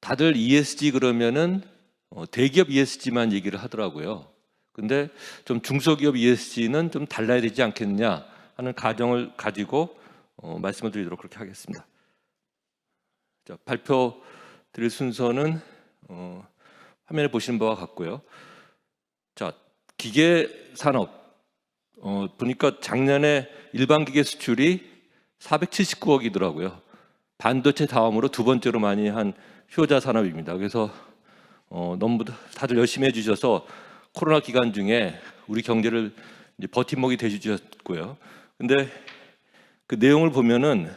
다들 ESG 그러면은 어, 대기업 ESG만 얘기를 하더라고요. 근데 좀 중소기업 ESG는 좀 달라야 되지 않겠느냐 하는 가정을 가지고 어, 말씀을 드리도록 그렇게 하겠습니다. 자, 발표 드릴 순서는 어, 화면에 보시는 바와 같고요. 자, 기계 산업 어, 보니까 작년에 일반 기계 수출이 479억이더라고요. 반도체 다음으로 두 번째로 많이 한 효자 산업입니다. 그래서 어, 너무 다들 열심히 해주셔서 코로나 기간 중에 우리 경제를 버팀목이 되주셨고요. 근데 그 내용을 보면은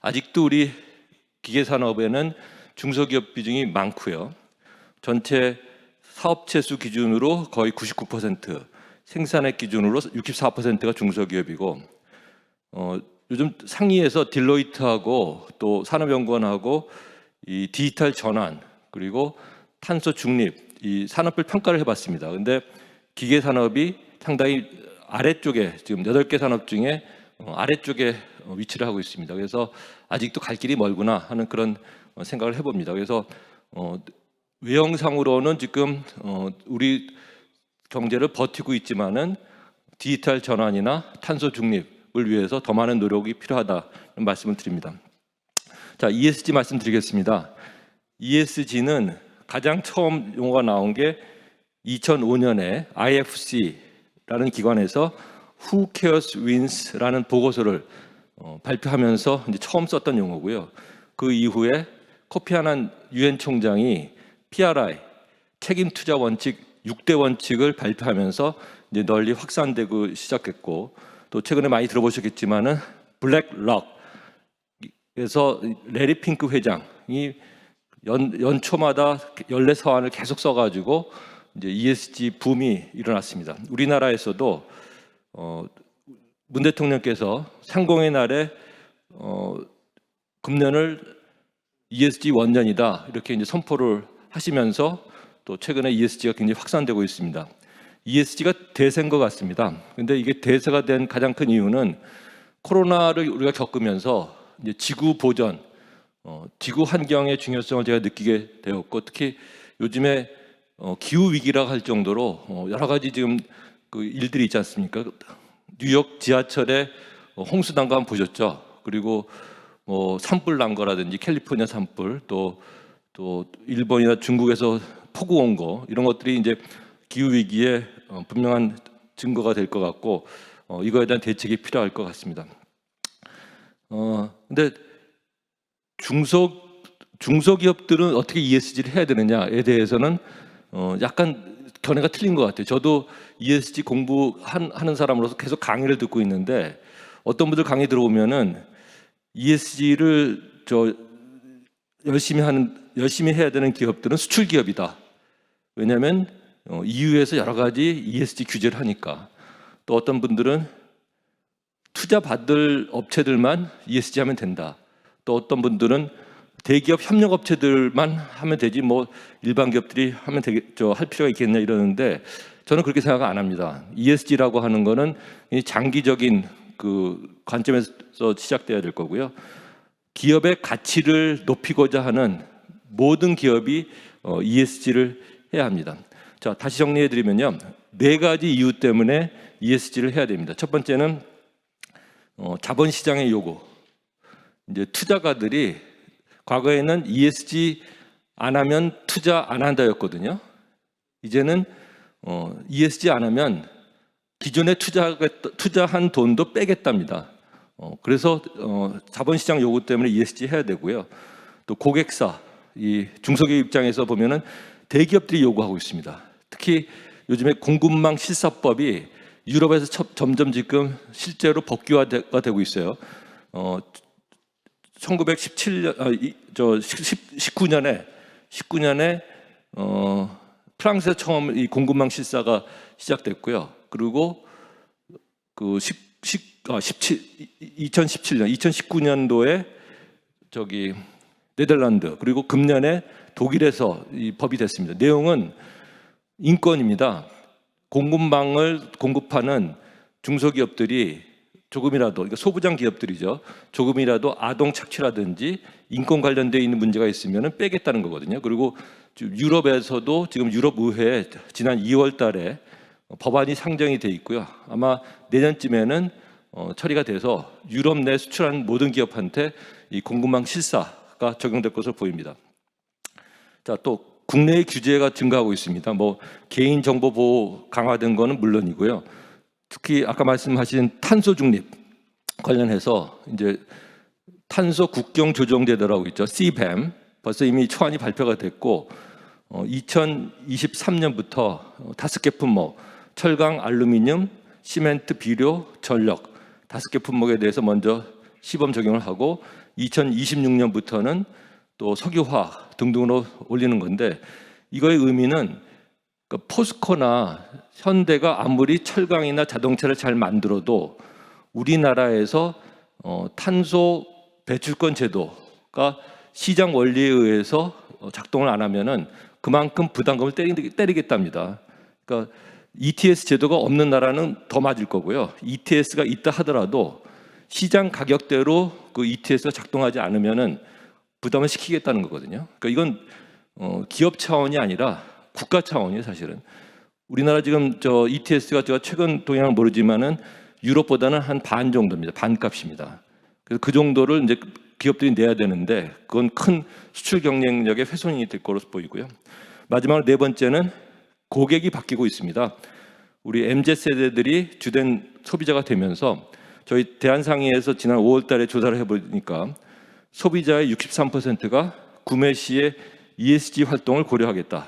아직도 우리 기계 산업에는 중소기업 비중이 많고요. 전체 사업체 수 기준으로 거의 99%, 생산액 기준으로 64%가 중소기업이고 어, 요즘 상위에서 딜로이트하고 또 산업연구원하고 이 디지털 전환 그리고 탄소 중립 이 산업별 평가를 해봤습니다. 근데 기계 산업이 상당히 아래쪽에 지금 여덟 개 산업 중에 어, 아래쪽에 어, 위치를 하고 있습니다. 그래서 아직도 갈 길이 멀구나 하는 그런 어, 생각을 해봅니다. 그래서 어, 외형상으로는 지금 어, 우리 경제를 버티고 있지만은 디지털 전환이나 탄소 중립을 위해서 더 많은 노력이 필요하다는 말씀을 드립니다. 자, ESG 말씀드리겠습니다. ESG는 가장 처음 용어가 나온 게 2005년에 IFC라는 기관에서 Who Cares Wins라는 보고서를 어, 발표하면서 이제 처음 썼던 용어고요. 그 이후에 코피 아난 유엔 총장이 PRI 책임 투자 원칙 6대 원칙을 발표하면서 이제 널리 확산되고 시작했고 또 최근에 많이 들어보셨겠지만은 블랙럭 그래서 레리 핑크 회장이 연, 연초마다 연례 서한을 계속 써가지고 이제 ESG 붐이 일어났습니다. 우리나라에서도 어, 문 대통령께서 상공의 날에 어, 금년을 ESG 원년이다 이렇게 이제 선포를 하시면서 또 최근에 ESG가 굉장히 확산되고 있습니다. ESG가 대세인 것 같습니다. 근데 이게 대세가 된 가장 큰 이유는 코로나를 우리가 겪으면서 이제 지구 보전, 어, 지구 환경의 중요성을 제가 느끼게 되었고 특히 요즘에 어, 기후 위기라고 할 정도로 어, 여러 가지 지금 그 일들이 있지 않습니까? 뉴욕 지하철에 어, 홍수 난 거 한번 보셨죠? 그리고 뭐 산불 난 거라든지 캘리포니아 산불 또 또 일본이나 중국에서 폭우 온 거 이런 것들이 이제 기후 위기에 어, 분명한 증거가 될 것 같고 어, 이거에 대한 대책이 필요할 것 같습니다. 어 근데 중소 중소기업들은 어떻게 ESG를 해야 되느냐에 대해서는 어, 약간 견해가 틀린 것 같아요. 저도 ESG 공부하는 사람으로서 계속 강의를 듣고 있는데 어떤 분들 강의 들어오면은 ESG를 저 열심히 하는 열심히 해야 되는 기업들은 수출 기업이다. 왜냐하면 어, EU에서 여러 가지 ESG 규제를 하니까 또 어떤 분들은 투자 받을 업체들만 ESG 하면 된다. 또 어떤 분들은 대기업 협력 업체들만 하면 되지 뭐 일반 기업들이 하면 되겠죠 할 필요가 있겠냐 이러는데 저는 그렇게 생각 안 합니다. ESG라고 하는 거는 이 장기적인 그 관점에서 시작돼야 될 거고요. 기업의 가치를 높이고자 하는 모든 기업이 어, ESG를 해야 합니다. 자, 다시 정리해 드리면요. 네 가지 이유 때문에 ESG를 해야 됩니다. 첫 번째는 어, 자본 시장의 요구. 이제 투자가들이 과거에는 ESG 안 하면 투자 안 한다였거든요. 이제는 어, ESG 안 하면 기존에 투자 투자한 돈도 빼겠답니다. 어, 그래서 어, 자본시장 요구 때문에 ESG 해야 되고요. 또 고객사, 이 중소기업 입장에서 보면은 대기업들이 요구하고 있습니다. 특히 요즘에 공급망 실사법이 유럽에서 첫- 점점 지금 실제로 법규화가 되고 있어요. 어, 1917년, 아, 이, 저 19년에 19년에 어, 프랑스에서 처음 이 공급망 실사가 시작됐고요. 그리고 그 10, 10, 아, 17, 2017년, 2019년도에 저기 네덜란드 그리고 금년에 독일에서 이 법이 됐습니다. 내용은 인권입니다. 공급망을 공급하는 중소기업들이 조금이라도 그러니까 소부장 기업들이죠. 조금이라도 아동 착취라든지 인권 관련돼 있는 문제가 있으면 빼겠다는 거거든요. 그리고 유럽에서도 지금 유럽 의회에 지난 2월달에 법안이 상정이 돼 있고요. 아마 내년쯤에는 어, 처리가 돼서 유럽 내 수출하는 모든 기업한테 이 공급망 실사가 적용될 것으로 보입니다. 자, 또 국내의 규제가 증가하고 있습니다. 뭐 개인 정보 보호 강화된 거는 물론이고요. 특히 아까 말씀하신 탄소 중립 관련해서 이제 탄소 국경 조정 제도라고 있죠. CBAM 벌써 이미 초안이 발표가 됐고 어, 2023년부터 다섯 개 품목 철강, 알루미늄, 시멘트, 비료, 전력 다섯 개 품목에 대해서 먼저 시범 적용을 하고 2026년부터는 또 석유화 등등으로 올리는 건데 이거의 의미는 그 포스코나 현대가 아무리 철강이나 자동차를 잘 만들어도 우리나라에서 어, 탄소 배출권 제도가 시장 원리에 의해서 어, 작동을 안 하면은 그만큼 부담금을 때리, 때리겠 답니다. 그러니까 ETS 제도가 없는 나라는 더 맞을 거고요. ETS가 있다 하더라도 시장 가격대로 그 ETS가 작동하지 않으면은 부담을 시키겠다는 거거든요. 그러니까 이건 어, 기업 차원이 아니라 국가 차원이에요, 사실은. 우리나라 지금 저 ETS가 제가 최근 동향을 모르지만은 유럽보다는 한 반 정도입니다. 반값입니다. 그래서 그 정도를 이제 기업들이 내야 되는데 그건 큰 수출 경쟁력의 훼손이 될 거로 보이고요. 마지막으로 네 번째는 고객이 바뀌고 있습니다. 우리 MZ 세대들이 주된 소비자가 되면서 저희 대한상의에서 지난 5월 달에 조사를 해보니까 소비자의 63%가 구매 시에 ESG 활동을 고려하겠다.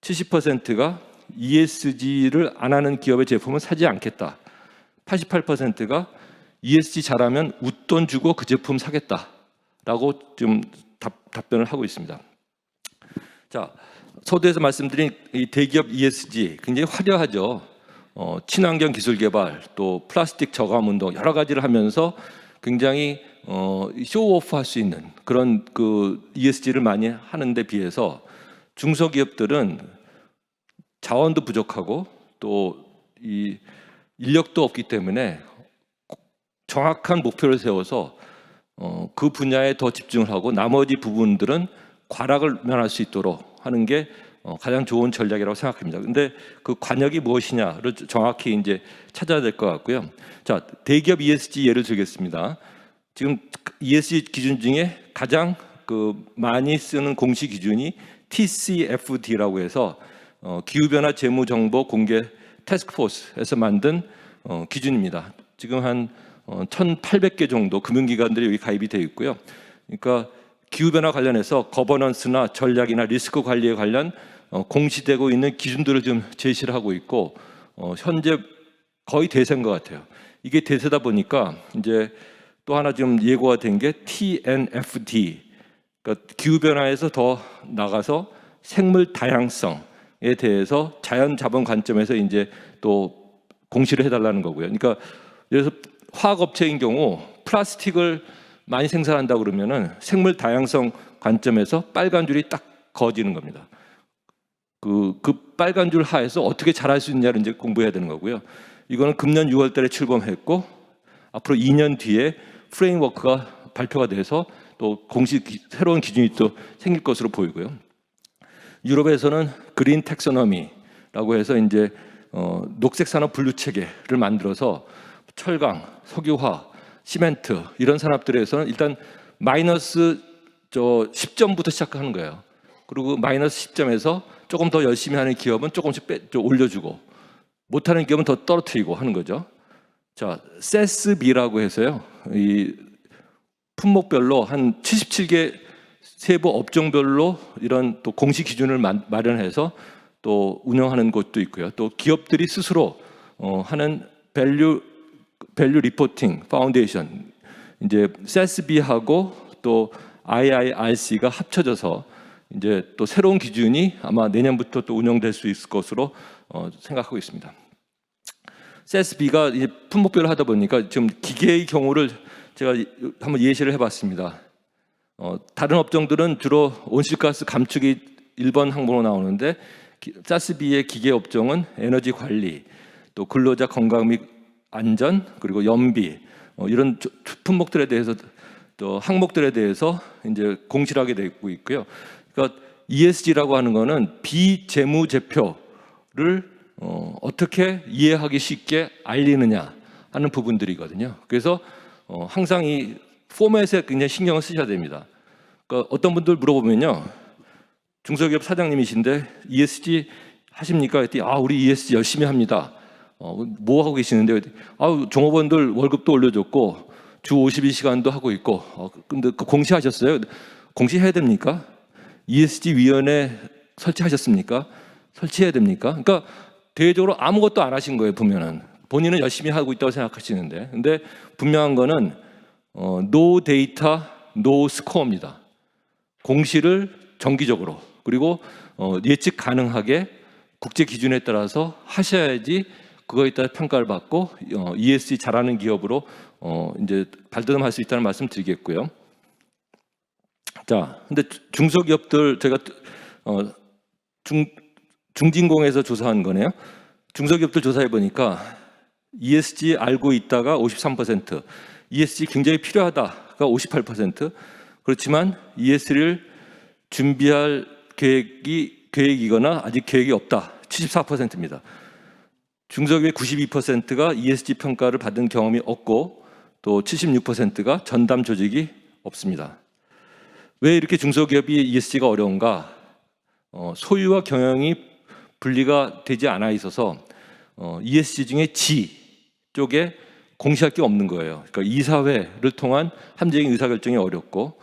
70%가 ESG를 안 하는 기업의 제품은 사지 않겠다. 88%가 ESG 잘하면 웃돈 주고 그 제품 사겠다 라고 좀 답, 답변을 하고 있습니다. 자, 서두에서 말씀드린 이 대기업 ESG 굉장히 화려하죠. 어, 친환경 기술 개발, 또 플라스틱 저감 운동 여러 가지를 하면서 굉장히 어, 쇼오프 할 수 있는 그런 그 ESG를 많이 하는데 비해서 중소기업들은 자원도 부족하고 또 이 인력도 없기 때문에 정확한 목표를 세워서 어, 그 분야에 더 집중을 하고 나머지 부분들은 과락을 면할 수 있도록 하는 게 어, 가장 좋은 전략이라고 생각합니다. 근데 그 관역이 무엇이냐를 정확히 이제 찾아야 될 것 같고요. 자, 대기업 ESG 예를 들겠습니다. 지금 ESG 기준 중에 가장 그 많이 쓰는 공식 기준이 TCFD라고 해서 어, 기후변화 재무정보 공개 태스크포스에서 만든 어, 기준입니다. 지금 한 어, 1,800개 정도 금융기관들이 여기 가입이 되어 있고요. 그러니까 기후변화 관련해서 거버넌스나 전략이나 리스크 관리에 관련 어, 공시되고 있는 기준들을 좀 제시를 하고 있고 어, 현재 거의 대세인 것 같아요. 이게 대세다 보니까 이제 또 하나 좀 예고가 된 게 TNFD, 그러니까 기후 변화에서 더 나가서 생물 다양성에 대해서 자연 자본 관점에서 이제 또 공시를 해달라는 거고요. 그러니까 그래서 화학 업체인 경우 플라스틱을 많이 생산한다 그러면은 생물 다양성 관점에서 빨간 줄이 딱 그어지는 겁니다. 그, 그 빨간 줄 하에서 어떻게 잘할 수 있냐를 이제 공부해야 되는 거고요. 이거는 금년 6월달에 출범했고 앞으로 2년 뒤에 프레임워크가 발표가 돼서 또 공식 기- 새로운 기준이 또 생길 것으로 보이고요. 유럽에서는 그린 텍소너미라고 해서 이제 어, 녹색 산업 분류 체계를 만들어서 철강, 석유화, 시멘트 이런 산업들에서는 일단 마이너스 저 10점부터 시작하는 거예요. 그리고 마이너스 10점에서 조금 더 열심히 하는 기업은 조금씩 빼, 좀 올려주고 못하는 기업은 더 떨어뜨리고 하는 거죠. 자, 세스비라고 해서요. 이 품목별로 한 77개 세부 업종별로 이런 또 공식 기준을 마- 마련해서 또 운영하는 곳도 있고요. 또 기업들이 스스로 어, 하는 밸류 밸류 리포팅 파운데이션 이제 세스비하고 또 IIRC가 합쳐져서 이제 또 새로운 기준이 아마 내년부터 또 운영될 수 있을 것으로 어, 생각하고 있습니다. 세스비가 이제 품목별로 하다 보니까 지금 기계의 경우를 제가 한번 예시를 해봤습니다. 어, 다른 업종들은 주로 온실가스 감축이 1번 항목으로 나오는데 기- 세스비의 기계 업종은 에너지 관리, 또 근로자 건강 및 안전 그리고 연비 어, 이런 조- 품목들에 대해서 또 항목들에 대해서 이제 공시하게 되고 있고요. 그러니까 ESG라고 하는 거는 비재무 제표를 어, 어떻게 이해하기 쉽게 알리느냐 하는 부분들이거든요. 그래서 어, 항상 이 포맷에 굉장히 신경을 쓰셔야 됩니다. 그러니까 어떤 분들 물어보면요. 중소기업 사장님이신데 ESG 하십니까? 했더니 아 우리 ESG 열심히 합니다. 어, 뭐 하고 계시는데? 아 종업원들 월급도 올려줬고 주 52시간도 하고 있고. 어, 근데 그 공시하셨어요? 공시해야 됩니까? ESG 위원회 설치하셨습니까? 설치해야 됩니까? 그러니까 대외적으로 아무것도 안 하신 거예요 보면은 본인은 열심히 하고 있다고 생각하시는데, 근데 분명한 거는 어, no data, no score입니다. 공시를 정기적으로 그리고 어, 예측 가능하게 국제 기준에 따라서 하셔야지 그거에 따라 평가를 받고 어, ESG 잘하는 기업으로 어, 이제 발돋움할 수 있다는 말씀 드리겠고요. 자, 근데 주- 중소기업들 제가 어, 중 중진공에서 조사한 거네요. 중소기업들 조사해 보니까 ESG 알고 있다가 53%, ESG 굉장히 필요하다가 58%. 그렇지만 ESG를 준비할 계획이 계획이거나 아직 계획이 없다. 74%입니다. 중소기업의 92%가 ESG 평가를 받은 경험이 없고 또 76%가 전담 조직이 없습니다. 왜 이렇게 중소기업이 ESG가 어려운가? 어, 소유와 경영이 분리가 되지 않아 있어서 어, ESG 중에 G 쪽에 공시할 게 없는 거예요. 그러니까 이사회를 통한 함재적인 의사결정이 어렵고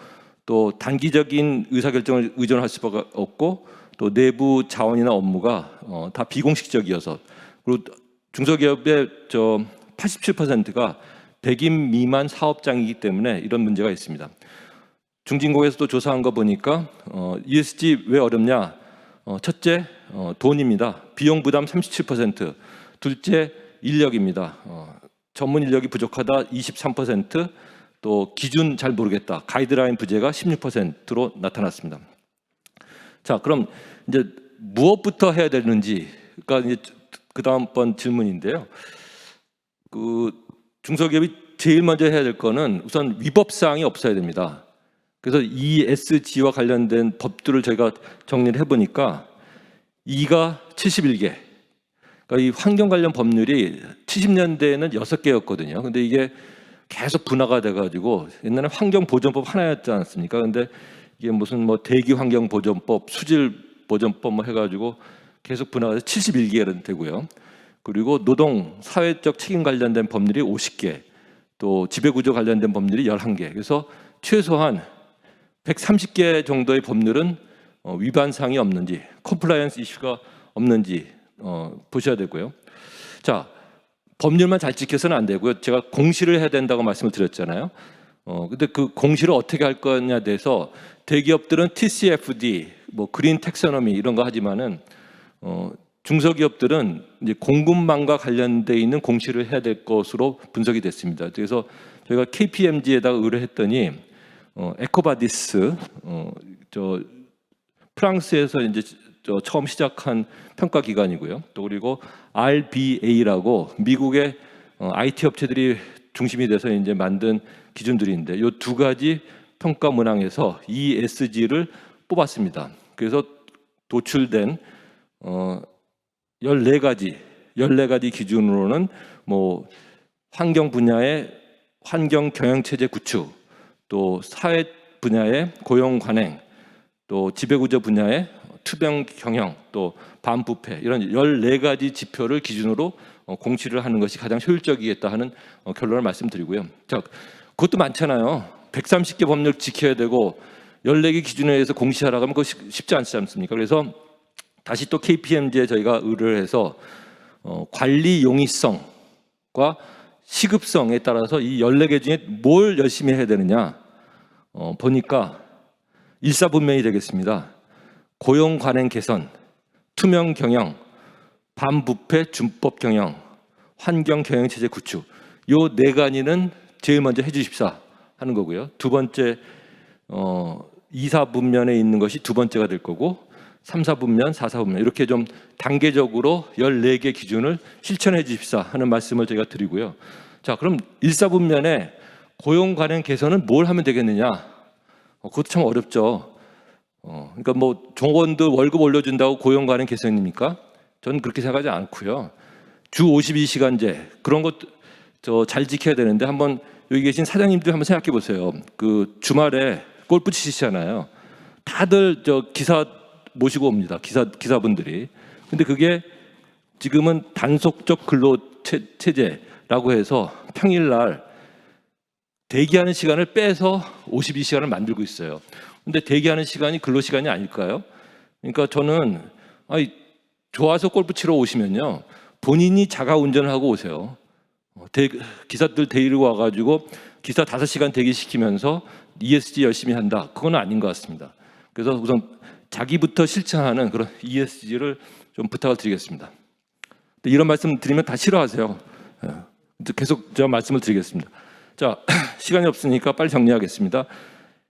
또 단기적인 의사결정을 의존할 수가 없고 또 내부 자원이나 업무가 어, 다 비공식적이어서 그리고 중소기업의 저 87%가 100인 미만 사업장이기 때문에 이런 문제가 있습니다. 중진국에서도 조사한 거 보니까 어, ESG 왜 어렵냐? 어, 첫째 어, 돈입니다. 비용 부담 37%. 둘째 인력입니다. 어, 전문 인력이 부족하다 23%. 또 기준 잘 모르겠다. 가이드라인 부재가 16%로 나타났습니다. 자, 그럼 이제 무엇부터 해야 되는지가 이제 그 다음번 질문인데요. 그 중소기업이 제일 먼저 해야 될 거는 우선 위법 사항이 없어야 됩니다. 그래서 ESG와 관련된 법들을 저희가 정리를 해보니까 E가 71개. 그러니까 이 환경 관련 법률이 70년대에는 6개였거든요. 근데 이게 계속 분화가 돼가지고 옛날에 환경보존법 하나였지 않습니까? 근데 이게 무슨 뭐 대기 환경 보존법, 수질 보존법 뭐 해가지고 계속 분화가 돼서 71개가 되고요. 그리고 노동 사회적 책임 관련된 법률이 50개, 또 지배구조 관련된 법률이 11개. 그래서 최소한 130개 정도의 법률은 어, 위반 사항이 없는지, 컴플라이언스 이슈가 없는지 어, 보셔야 되고요. 자, 법률만 잘 지켜서는 안 되고요. 제가 공시를 해야 된다고 말씀을 드렸잖아요. 어, 근데 그 공시를 어떻게 할 거냐에 대해서 대기업들은 TCFD, 뭐 그린 텍서너미 이런 거 하지만은 어, 중소기업들은 이제 공급망과 관련돼 있는 공시를 해야 될 것으로 분석이 됐습니다. 그래서 저희가 KPMG에다가 의뢰했더니 어, 에코바디스 어, 저 프랑스에서 이제 저 처음 시작한 평가 기관이고요. 또 그리고 RBA라고 미국의 어, IT 업체들이 중심이 돼서 이제 만든 기준들인데 이 두 가지 평가 문항에서 ESG를 뽑았습니다. 그래서 도출된 어 14가지 14가지 기준으로는 뭐 환경 분야의 환경 경영 체제 구축, 또 사회 분야의 고용 관행, 또 지배구조 분야의 투명 경영, 또 반부패 이런 14가지 지표를 기준으로 어, 공시를 하는 것이 가장 효율적이겠다 하는 어, 결론을 말씀드리고요. 자, 그것도 많잖아요. 130개 법률 지켜야 되고 14개 기준에 의해서 공시하라고 하면 그거 쉽- 쉽지 않지 않습니까? 그래서 다시 또 KPMG에 저희가 의뢰를 해서 어, 관리 용이성과 시급성에 따라서 이 14개 중에 뭘 열심히 해야 되느냐 어, 보니까 일사분명이 되겠습니다. 고용 관행 개선, 투명 경영, 반부패 준법 경영, 환경 경영 체제 구축. 요 네 가지는 제일 먼저 해 주십사 하는 거고요. 두 번째 어, 이사 분면에 있는 것이 두 번째가 될 거고 3, 4분면, 4, 4분면 이렇게 좀 단계적으로 14개 기준을 실천해 주십사 하는 말씀을 제가 드리고요. 자, 그럼 1, 4분면에 고용 관련 개선은 뭘 하면 되겠느냐? 어, 그것도 참 어렵죠. 어, 그러니까 뭐 종원들 월급 올려준다고 고용 관련 개선입니까? 저는 그렇게 생각하지 않고요. 주 52시간제 그런 것 저 잘 지켜야 되는데 한번 여기 계신 사장님들 한번 생각해 보세요. 그 주말에 골프 치시잖아요. 다들 저 기사 모시고 옵니다. 기사 기사분들이. 근데 그게 지금은 단속적 근로 체, 체제라고 해서 평일 날 대기하는 시간을 빼서 52시간을 만들고 있어요. 근데 대기하는 시간이 근로 시간이 아닐까요? 그러니까 저는 아니 좋아서 골프 치러 오시면요. 본인이 자가 운전을 하고 오세요. 어, 대, 기사들 데리고 와가지고 기사 5시간 대기시키면서 ESG 열심히 한다. 그건 아닌 것 같습니다. 그래서 우선 자기부터 실천하는 그런 ESG를 좀 부탁을 드리겠습니다. 이런 말씀 드리면 다 싫어하세요. 예. 계속 제가 말씀을 드리겠습니다. 자, 시간이 없으니까 빨리 정리하겠습니다.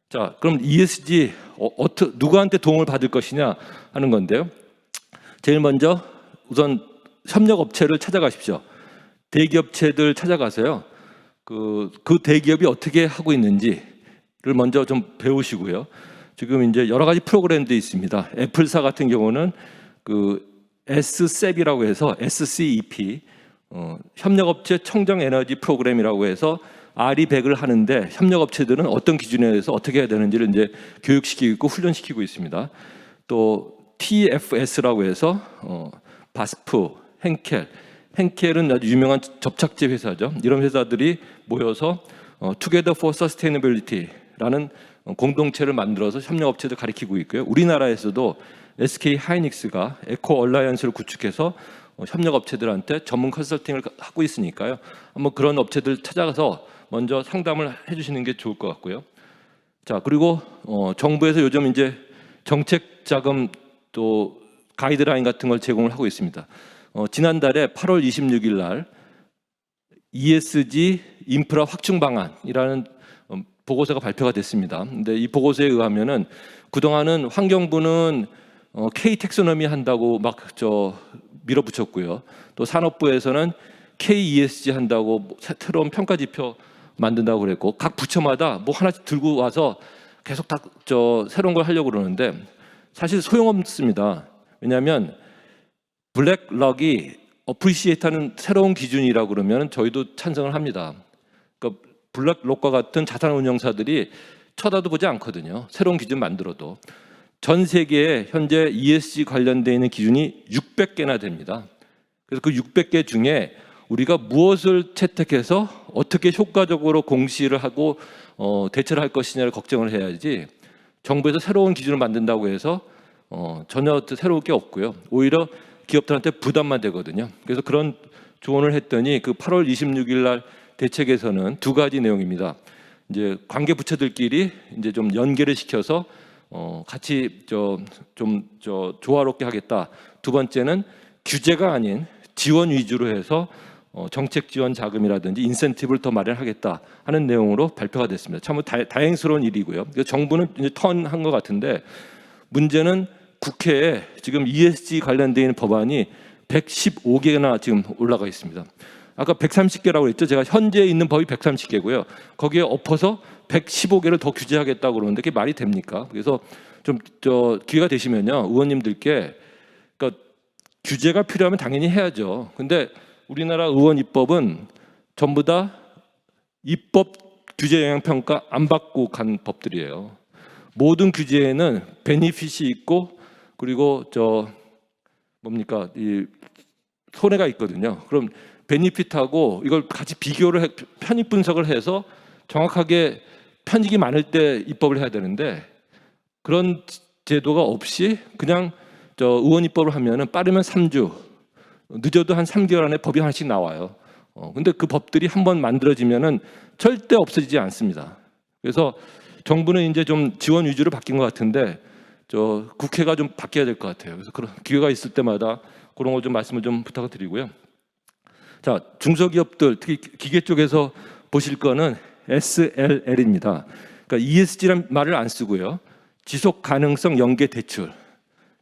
자, 그럼 ESG 어, 어떠, 누구한테 도움을 받을 것이냐 하는 건데요. 제일 먼저 우선 협력 업체를 찾아가십시오. 대기업체들 찾아가서요. 그, 그 대기업이 어떻게 하고 있는지를 먼저 좀 배우시고요. 지금 이제 여러 가지 프로그램도 있습니다. 애플사 같은 경우는 그 SCEP이라고 해서 SCEP 어, 협력업체 청정 에너지 프로그램이라고 해서 RE100을 하는데 협력업체들은 어떤 기준에 의해서 어떻게 해야 되는지를 이제 교육시키고 있고 훈련시키고 있습니다. 또 TFS라고 해서 어, 바스프, henkel, henkel은 아주 유명한 접착제 회사죠. 이런 회사들이 모여서 어, Together for Sustainability라는 어, 공동체를 만들어서 협력업체들 가리키고 있고요. 우리나라에서도 SK 하이닉스가 에코 얼라이언스를 구축해서 어, 협력업체들한테 전문 컨설팅을 하고 있으니까요. 한번 그런 업체들 찾아가서 먼저 상담을 해주시는 게 좋을 것 같고요. 자 그리고 어, 정부에서 요즘 이제 정책 자금 또 가이드라인 같은 걸 제공을 하고 있습니다. 어, 지난달에 8월 26일 날 ESG 인프라 확충 방안이라는 어, 보고서가 발표가 됐습니다. 근데 이 보고서에 의하면은 그동안은 환경부는 어, K 텍소노미 한다고 막 저 밀어붙였고요. 또 산업부에서는 K ESG 한다고 뭐 새로운 평가 지표 만든다고 그랬고 각 부처마다 뭐 하나씩 들고 와서 계속 다 저 새로운 걸 하려고 그러는데 사실 소용없습니다. 왜냐하면 블랙럭이 어프리시에이트하는 새로운 기준이라고 그러면 저희도 찬성을 합니다. 그러니까 블랙록과 같은 자산 운용사들이 쳐다도 보지 않거든요. 새로운 기준 만들어도 전 세계에 현재 ESG 관련되어 있는 기준이 600개나 됩니다. 그래서 그 600개 중에 우리가 무엇을 채택해서 어떻게 효과적으로 공시를 하고 어, 대처를 할 것이냐를 걱정을 해야지 정부에서 새로운 기준을 만든다고 해서 어, 전혀 새로울 게 없고요. 오히려 기업들한테 부담만 되거든요. 그래서 그런 조언을 했더니 그 8월 26일 날 대책에서는 두 가지 내용입니다. 이제 관계 부처들끼리 이제 좀 연계를 시켜서 어, 같이 저좀저 조화롭게 하겠다. 두 번째는 규제가 아닌 지원 위주로 해서 어, 정책 지원 자금이라든지 인센티브를 더 마련하겠다 하는 내용으로 발표가 됐습니다. 참 다, 다행스러운 일이고요. 정부는 이제 턴한 것 같은데 문제는 국회에 지금 ESG 있는 법안이 115개나 지금 올라가 있습니다. 아까 130개라고 했죠. 제가 현재 있는 법이 130개고요. 거기에 엎어서 115개를 더 규제하겠다고 그러는데 그게 말이 됩니까? 그래서 좀 저 기회가 되시면요. 의원님들께 그러니까 규제가 필요하면 당연히 해야죠. 근데 우리나라 의원 입법은 전부 다 입법 규제 영향 평가 안 받고 간 법들이에요. 모든 규제에는 베니핏이 있고 그리고 저 뭡니까 이 손해가 있거든요. 그럼 베니핏하고 이걸 같이 비교를 해, 편입 분석을 해서 정확하게 편익이 많을 때 입법을 해야 되는데 그런 제도가 없이 그냥 저 의원 입법을 하면은 빠르면 3주 늦어도 한 3개월 안에 법이 하나씩 나와요. 어, 근데 그 법들이 한번 만들어지면은 절대 없어지지 않습니다. 그래서 정부는 이제 좀 지원 위주로 바뀐 것 같은데 저 국회가 좀 바뀌어야 될 것 같아요. 그래서 그런 기회가 있을 때마다 그런 거좀 말씀을 좀 부탁을 드리고요. 자 중소기업들 특히 기계 쪽에서 보실 거는 SLL입니다. 그러니까 ESG란 말을 안 쓰고요. 지속 가능성 연계 대출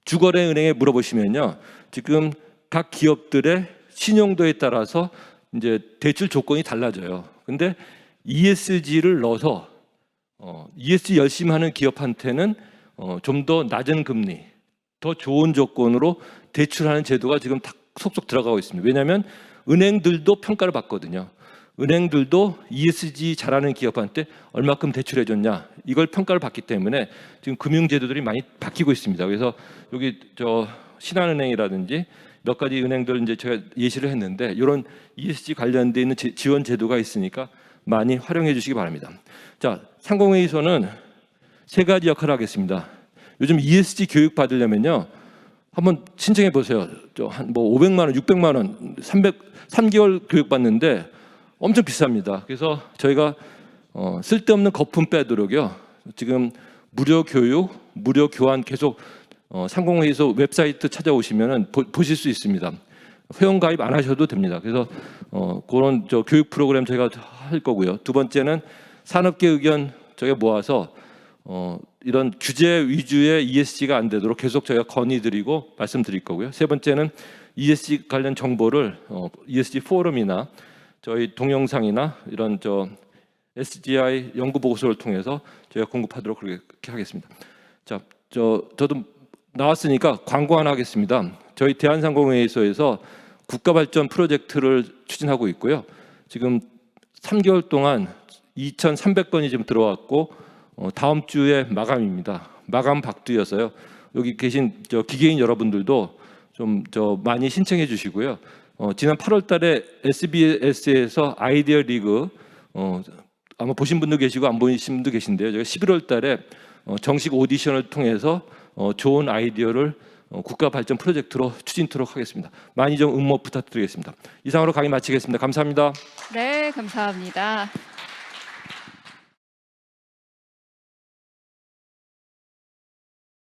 주거래 은행에 물어보시면요. 지금 각 기업들의 신용도에 따라서 이제 대출 조건이 달라져요. 근데 ESG를 넣어서 어, ESG 열심히 하는 기업한테는 어, 좀 더 낮은 금리, 더 좋은 조건으로 대출하는 제도가 지금 다 속속 들어가고 있습니다. 왜냐하면 은행들도 평가를 받거든요. 은행들도 ESG 잘하는 기업한테 얼마큼 대출해 줬냐 이걸 평가를 받기 때문에 지금 금융 제도들이 많이 바뀌고 있습니다. 그래서 여기 저 신한은행이라든지 몇 가지 은행들 이제 제가 예시를 했는데 이런 ESG 관련돼 있는 지- 지원 제도가 있으니까 많이 활용해 주시기 바랍니다. 자, 상공회의소는 세 가지 역할을 하겠습니다. 요즘 ESG 교육 받으려면요. 한번 신청해 보세요. 저한뭐 500만 원, 600만 원, 300 3개월 교육 받는데 엄청 비쌉니다. 그래서 저희가 어, 쓸데없는 거품 빼도록요. 지금 무료 교육, 무료 교환 계속 어, 상공회의소 웹사이트 찾아오시면은 보, 보실 수 있습니다. 회원 가입 안 하셔도 됩니다. 그래서 어, 그런 저 교육 프로그램 저희가 할 거고요. 두 번째는 산업계 의견 저희가 모아서 어, 이런 규제 위주의 ESG가 안 되도록 계속 저희가 건의드리고 말씀드릴 거고요. 세 번째는 ESG 관련 정보를 어, ESG 포럼이나 저희 동영상이나 이런 저 SGI 연구 보고서를 통해서 저희가 공급하도록 그렇게 하겠습니다. 자, 저 저도 나왔으니까 광고 하나 하겠습니다. 저희 대한상공회의소에서 국가발전 프로젝트를 추진하고 있고요. 지금 3개월 동안 2,300건이 지금 들어왔고 어, 다음 주에 마감입니다. 마감 박두여서요. 여기 계신 저 기계인 여러분들도 좀 저 많이 신청해 주시고요. 어, 지난 8월달에 SBS에서 아이디어 리그 어, 아마 보신 분도 계시고 안 보신 분도 계신데요. 제가 11월달에 어, 정식 오디션을 통해서 어, 좋은 아이디어를 어, 국가 발전 프로젝트로 추진토록 하겠습니다. 많이 좀 응모 부탁드리겠습니다. 이상으로 강의 마치겠습니다. 감사합니다. 네, 감사합니다.